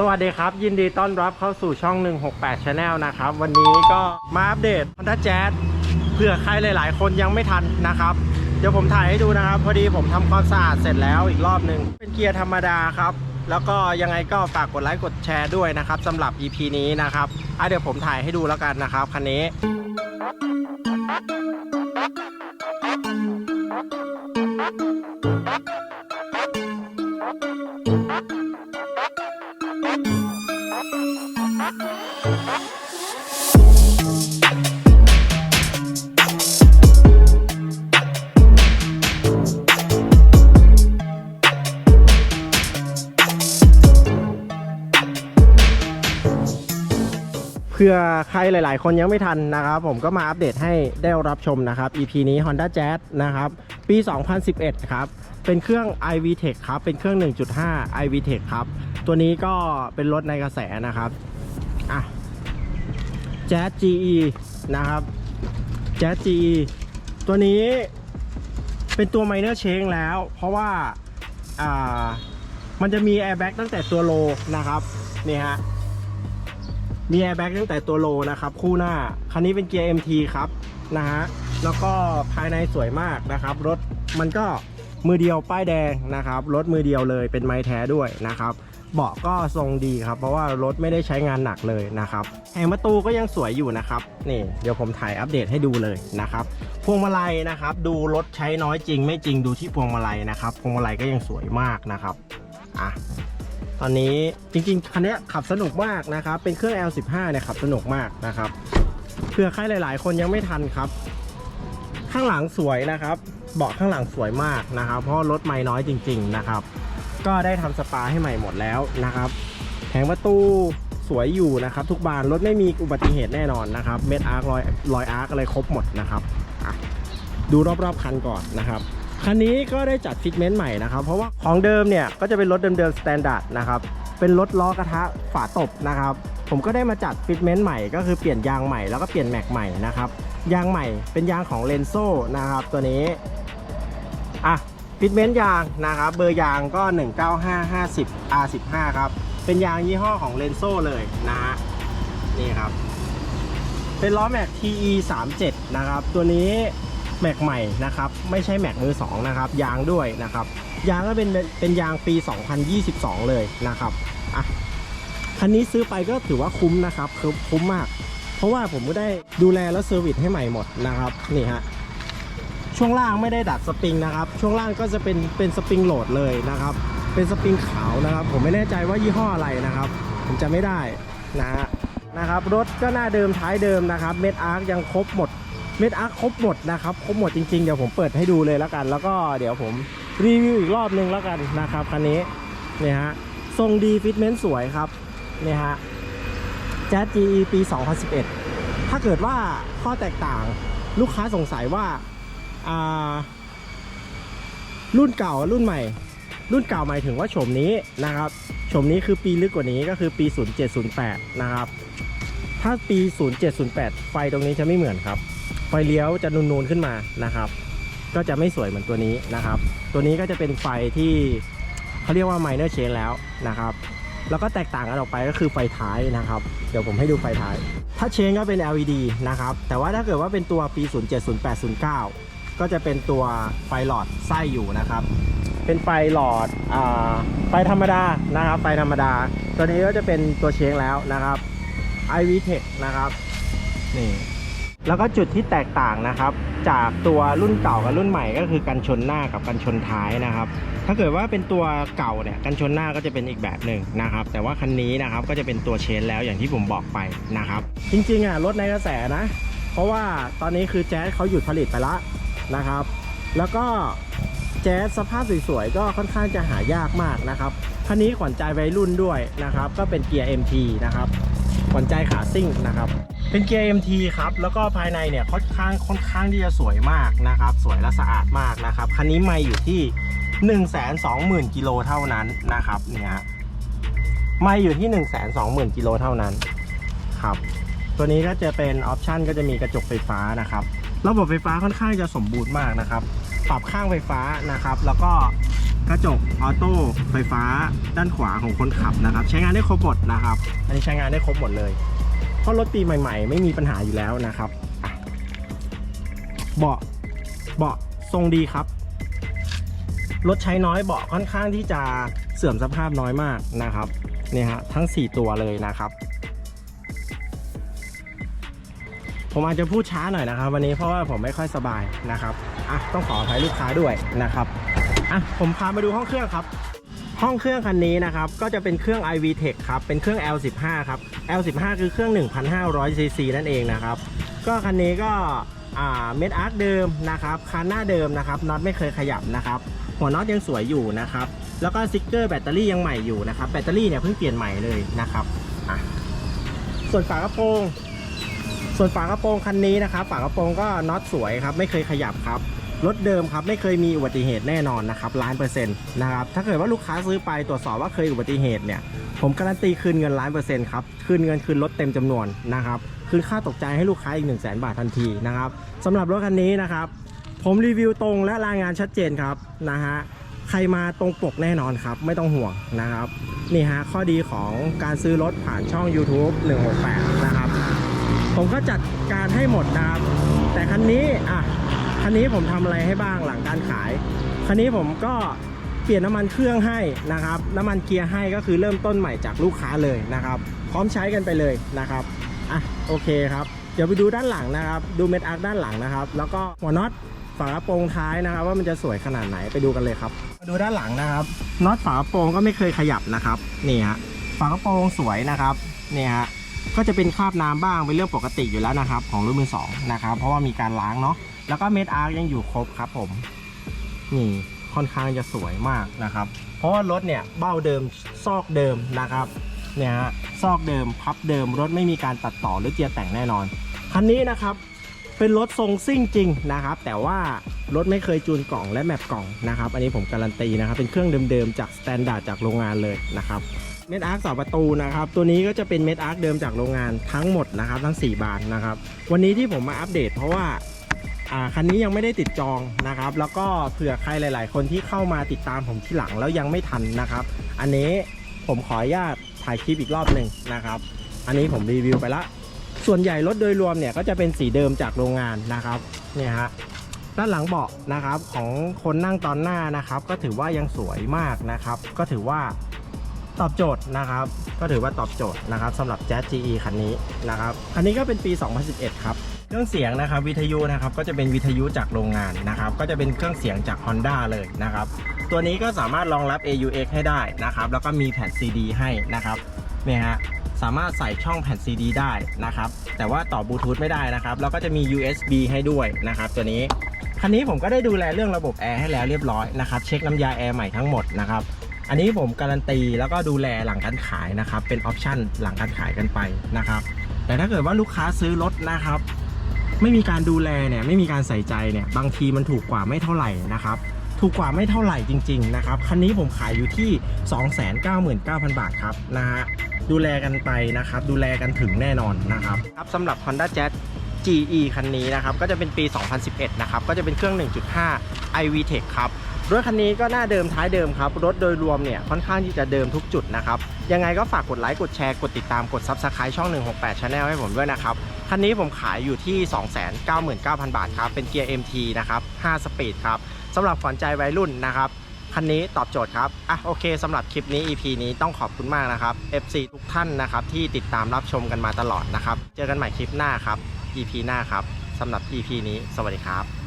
สวัสดีครับ ยินดีต้อนรับเข้าสู่ช่อง 168 Channel นะครับ วันนี้ก็มาอัปเดต Honda Jazz เผื่อใครหลาย ๆ คนยังไม่ทันนะครับ เดี๋ยวผมถ่ายให้ดูนะครับ พอดีผมทำความสะอาดเสร็จแล้วอีกรอบหนึ่งเป็นเกียร์ธรรมดาครับ แล้วก็ยังไงก็ฝากกดไลค์กดแชร์ด้วยนะครับสำหรับ EP นี้นะครับอะเดี๋ยวผมถ่ายให้ดูแล้วกันนะครับคันนี้ เพื่อใครหลาย ๆ คนยังไม่ทันนะครับ ผมก็มาอัปเดตให้ได้รับชมนะครับ EP นี้ Honda Jazz นะครับ ปี 2011 ครับ เป็นเครื่อง iVTEC ครับ เป็นเครื่อง 1.5 iVTEC ครับ ตัวนี้ก็เป็นรถในกระแสนะครับอะ Jazz GE นะครับ Jazz GE ตัวนี้เป็นตัว minor change แล้ว เพราะว่าอ่ามันจะมี airbag ตั้งแต่ตัวโลนะครับ นี่ฮะ มีแอร์แบ็กตั้งแต่ตัวโลนะครับ คู่หน้า คันนี้เป็นเกียร์ MT ครับนะฮะแล้วก็ภายในสวยมากนะครับ รถมันก็มือเดียวป้ายแดงนะครับรถมือเดียวเลยเป็นไม้แท้ด้วยนะครับเบาะก็ทรงดีครับ เพราะว่ารถไม่ได้ใช้งานหนักเลยนะครับแหงประตูก็ยังสวยอยู่นะครับนี่เดี๋ยวผมถ่ายอัปเดตให้ดูเลยนะครับพวงมาลัยนะครับ ดูรถใช้น้อยจริง ไม่จริงดูที่พวงมาลัยนะครับพวงมาลัยก็ยังสวยมากนะครับอะ ตอนนี้จริงๆ คันนี้ขับสนุกมากนะครับ เป็นเครื่อง L15 เนี่ยขับสนุกมากนะครับเผื่อใครหลาย ๆ คนยังไม่ทันครับ ข้างหลังสวยนะครับ เบาะข้างหลังสวยมากนะครับ เพราะรถไม่น้อยจริง ๆ นะครับ ก็ได้ทำสปาให้ใหม่หมดแล้วนะครับแผงประตูสวยอยู่นะครับ ทุกบานรถไม่มีอุบัติเหตุแน่นอนนะครับ เม็ดอาร์ครอยรอยอาร์คอะไรครบหมดนะครับดูรอบ ๆ คันก่อนนะครับ คันนี้ก็ได้จัดฟิตเมนต์ใหม่นะครับ เพราะว่าของเดิมเนี่ยก็จะเป็นรถเดิมๆสแตนดาร์ดนะครับเป็นรถล้อกระทะฝาตบนะครับ ผมก็ได้มาจัดฟิตเมนต์ใหม่ก็คือเปลี่ยนยางใหม่แล้วก็เปลี่ยนแม็กใหม่นะครับยางใหม่เป็นยางของเลนโซนะครับ ตัวนี้อะฟิตเมนต์ยางนะครับเบอร์ยางก็ 19550 R15 ครับเป็นยางยี่ห้อของเลนโซเลยนะฮะนี่ครับ เป็นล้อแม็ก TE 37 นะครับ ตัวนี้ แม็กใหม่นะครับไม่ใช่แม็กมือ2นะครับยางด้วยนะครับยางก็เป็นเป็นยางปี 2022 เลยนะครับอะคันนี้ซื้อไปก็ถือว่าคุ้มนะครับคือคุ้มมาก เพราะว่าผมก็ได้ดูแลและเซอร์วิสให้ใหม่หมดนะครับนี่ฮะช่วงล่างไม่ได้ดัดสปริงนะครับ ช่วงล่างก็จะเป็นเป็นสปริงโหลดเลยนะครับ เป็นสปริงขาวนะครับ ผมไม่แน่ใจว่ายี่ห้ออะไรนะครับ ผมจะไม่ได้นะฮะนะครับรถก็หน้าเดิมท้ายเดิมนะครับ เม็ดอาร์คยังครบหมด เม็ดอาร์ครบหมดนะครับครบหมดจริงๆ เดี๋ยวผมเปิดให้ดูเลยแล้วกัน แล้วก็เดี๋ยวผมรีวิวอีกรอบนึงแล้วกันนะครับคันนี้เนี่ยฮะทรงดีฟิตเมนต์สวยครับเนี่ยฮะแจ๊ส GE ปี 2011 ถ้าเกิดว่าข้อแตกต่างลูกค้าสงสัยว่าอ่ารุ่นเก่ารุ่นใหม่ รุ่นเก่าหมายถึงว่าโฉมนี้นะครับโฉมนี้คือปีลึกกว่านี้ก็คือปี 0708 นะครับ ถ้าปี 0708 ไฟตรงนี้จะไม่เหมือนครับ ไฟเลี้ยวจะนูนๆขึ้นมานะครับ ก็จะไม่สวยเหมือนตัวนี้นะครับ ตัวนี้ก็จะเป็นไฟที่เขาเรียกว่า minor change แล้วนะครับ แล้วก็แตกต่างกันออกไปก็คือไฟท้ายนะครับ เดี๋ยวผมให้ดูไฟท้าย ถ้าเชนก็เป็น LED นะครับ แต่ว่าถ้าเกิดว่าเป็นตัวปี 070809 ก็จะเป็นตัวไฟหลอดไส้อยู่นะครับ เป็นไฟหลอดอไฟธรรมดานะครับ ไฟธรรมดา ตัวนี้ก็จะเป็นตัวเชงแล้วนะครับ iV Tech นะครับ นี่ แล้วก็จุดที่แตกต่างนะครับ จากตัวรุ่นเก่ากับรุ่นใหม่ก็คือกันชนหน้ากับกันชนท้ายนะครับ ถ้าเกิดว่าเป็นตัวเก่าเนี่ยกันชนหน้าก็จะเป็นอีกแบบหนึ่งนะครับ แต่ว่าคันนี้นะครับก็จะเป็นตัวเชนแล้วอย่างที่ผมบอกไปนะครับ จริงๆอะรถในกระแสนะ เพราะว่าตอนนี้คือแจ๊สเขาหยุดผลิตไปละนะครับ แล้วก็แจ๊สสภาพสวยๆก็ค่อนข้างจะหายากมากนะครับคันนี้ขวัญใจวัยรุ่นด้วยนะครับ ก็เป็นเกียร์ MT นะครับ ขวัญใจขาซิ่งนะครับ เป็นเกียร์ MT ครับ แล้วก็ภายในเนี่ยค่อนข้างค่อนข้างที่จะสวยมากนะครับ สวยและสะอาดมากนะครับ คันนี้ไม่อยู่ที่ 1 2 0 0 0 0กิโลเท่านั้นนะครับเนี่ยฮะไม่อยู่ที่ 1 2 0 0 0 0กิโลเท่านั้นครับ ตัวนี้ก็จะเป็นออปชันก็จะมีกระจกไฟฟ้านะครับ ระบบไฟฟ้าค่อนข้างจะสมบูรณ์มากนะครับ ปรับข้างไฟฟ้านะครับ แล้วก็ กระจกออโต้ไฟฟ้าด้านขวาของคนขับนะครับ ใช้งานได้ครบหมดนะครับ อันนี้ใช้งานได้ครบหมดเลย เพราะรถปีใหม่ ๆ ไม่มีปัญหาอยู่แล้วนะครับเบาะเบาะทรงดีครับ รถใช้น้อยเบาะค่อนข้างที่จะเสื่อมสภาพน้อยมากนะครับนี่ฮะทั้ง 4 ตัวเลยนะครับผมอาจจะพูดช้าหน่อยนะครับ วันนี้เพราะว่าผมไม่ค่อยสบายนะครับอะต้องขออภัยลูกค้าด้วยนะครับ อะผมพามาดูห้องเครื่องครับ ห้องเครื่องคันนี้นะครับก็จะเป็นเครื่อง iV Tech ครับเป็นเครื่อง L15 ครับ L15 คือเครื่อง 1,500 cc นั่นเองนะครับ ก็คันนี้ก็เม็ดอาร์คเดิมนะครับคันหน้าเดิมนะครับน็อตไม่เคยขยับนะครับหัวน็อตยังสวยอยู่นะครับแล้วก็สติ๊กเกอร์แบตเตอรี่ยังใหม่อยู่นะครับแบตเตอรี่เนี่ยเพิ่งเปลี่ยนใหม่เลยนะครับส่วนฝากระโปรงส่วนฝากระโปรงคันนี้นะครับฝากระโปรงก็น็อตสวยครับไม่เคยขยับครับ รถเดิมครับไม่เคยมีอุบัติเหตุแน่นอนนะครับล้านเปอร์เซ็นต์นะครับถ้าเกิดว่าลูกค้าซื้อไปตรวจสอบว่าเคยอุบัติเหตุเนี่ยผมการันตีคืนเงินล้านเปอร์เซ็นต์ครับคืนเงินคืนรถเต็มจำนวนนะครับคืนค่าตกใจให้ลูกค้าอีก 1 0 0 0 0แบาททันทีนะครับสำหรับรถคันนี้นะครับผมรีวิวตรงและรายงานชัดเจนครับนะฮะใครมาตรงปกแน่นอนครับ ไม่ต้องห่วงนะครับนี่ฮะข้อดีของการซื้อรถผ่านช่อง YouTube 168 นะครับ ผมก็จัดการให้หมดนะครับแต่คันนี้อะ คันนี้ผมทำอะไรให้บ้างหลังการขาย คันนี้ผมก็เปลี่ยนน้ำมันเครื่องให้นะครับ น้ำมันเกียร์ให้ก็คือเริ่มต้นใหม่จากลูกค้าเลยนะครับ พร้อมใช้กันไปเลยนะครับอะโอเคครับ เดี๋ยวไปดูด้านหลังนะครับ ดูเม็ดอาร์คด้านหลังนะครับ แล้วก็หัวน็อตฝากระโปรงท้ายนะครับ ว่ามันจะสวยขนาดไหนไปดูกันเลยครับมาดูด้านหลังนะครับน็อตฝากระโปรงก็ไม่เคยขยับนะครับนี่ฮะฝากระโปรงสวยนะครับนี่ฮะก็จะเป็นคราบน้ำบ้างเป็นเรื่องปกติอยู่แล้วนะครับ ของรุ่นมือสองนะครับเพราะว่ามีการล้างเนาะ แล้วก็เม็ดอาร์ยังอยู่ครบครับผม นี่ค่อนข้างจะสวยมากนะครับ เพราะว่ารถเนี่ยเบ้าเดิมซอกเดิมนะครับเนี่ยฮะซอกเดิมพับเดิมรถไม่มีการตัดต่อหรือเจียแต่งแน่นอน คันนี้นะครับเป็นรถทรงซิ่งจริงนะครับ แต่ว่ารถไม่เคยจูนกล่องและแมปกล่องนะครับ อันนี้ผมการันตีนะครับ เป็นเครื่องเดิมๆจากสแตนดาร์ดจากโรงงานเลยนะครับ เม็ดอาร์คสอประตูนะครับ ตัวนี้ก็จะเป็นเม็ดอาร์คเดิมจากโรงงานทั้งหมดนะครับ ทั้ง 4 บานนะครับ วันนี้ที่ผมมาอัปเดตเพราะว่า คันนี้ยังไม่ได้ติดจองนะครับ แล้วก็เผื่อใครหลาย ๆ คนที่เข้ามาติดตามผมที่หลังแล้วยังไม่ทันนะครับ อันนี้ผมขออนุญาตถ่ายคลิปอีกรอบหนึ่งนะครับ อันนี้ผมรีวิวไปละ ส่วนใหญ่รถโดยรวมเนี่ยก็จะเป็นสีเดิมจากโรงงานนะครับเนี่ยฮะด้านหลังเบาะนะครับของคนนั่งตอนหน้านะครับ ก็ถือว่ายังสวยมากนะครับ ก็ถือว่า ตอบโจทย์นะครับ ก็ถือว่าตอบโจทย์นะครับสำหรับ Jazz GE คันนี้นะครับ คันนี้ก็เป็นปี 2011 ครับเครื่องเสียงนะครับวิทยุนะครับก็จะเป็นวิทยุจากโรงงานนะครับ ก็จะเป็นเครื่องเสียงจาก Honda เลยนะครับ ตัวนี้ก็สามารถรองรับ AUX ให้ได้นะครับ แล้วก็มีแผ่น CD ให้นะครับเนี่ยฮะสามารถใส่ช่องแผ่น CD ได้นะครับ แต่ว่าต่อบลูทูธไม่ได้นะครับ แล้วก็จะมี USB ให้ด้วยนะครับ ตัวนี้คันนี้ผมก็ได้ดูแลเรื่องระบบแอร์ให้แล้วเรียบร้อยนะครับ เช็คน้ำยาแอร์ใหม่ทั้งหมดนะครับ อันนี้ผมการันตีแล้วก็ดูแลหลังการขายนะครับ เป็นออปชั่นหลังการขายกันไปนะครับ แต่ถ้าเกิดว่าลูกค้าซื้อรถนะครับ ไม่มีการดูแลเนี่ยไม่มีการใส่ใจเนี่ยบางทีมันถูกกว่าไม่เท่าไหร่นะครับถูกกว่าไม่เท่าไหร่จริง ๆ นะครับ คันนี้ผมขายอยู่ที่ 299,000 บาทครับนะฮะดูแลกันไปนะครับ ดูแลกันถึงแน่นอนนะครับครับสำหรับ Honda Jazz GE คันนี้นะครับ ก็จะเป็นปี 2011 นะครับ ก็จะเป็นเครื่อง 1.5 i-VTEC ครับ รถคันนี้ก็หน้าเดิมท้ายเดิมครับ รถโดยรวมเนี่ยค่อนข้างที่จะเดิมทุกจุดนะครับ ยังไงก็ฝากกดไลค์ กดแชร์ กดติดตาม กด Subscribe ช่อง 168 Channel ให้ผมด้วยนะครับ คันนี้ผมขายอยู่ที่ 299,000 บาทครับ เป็นเกียร์ MT นะครับ 5 สปีดครับสำหรับฝันใจวัยรุ่นนะครับ คันนี้ตอบโจทย์ครับ อะโอเคสำหรับคลิปนี้ EP นี้ต้องขอบคุณมากนะครับ FC ทุกท่านนะครับที่ติดตามรับชมกันมาตลอดนะครับ เจอกันใหม่คลิปหน้าครับ EP หน้าครับสำหรับ EP นี้ สวัสดีครับ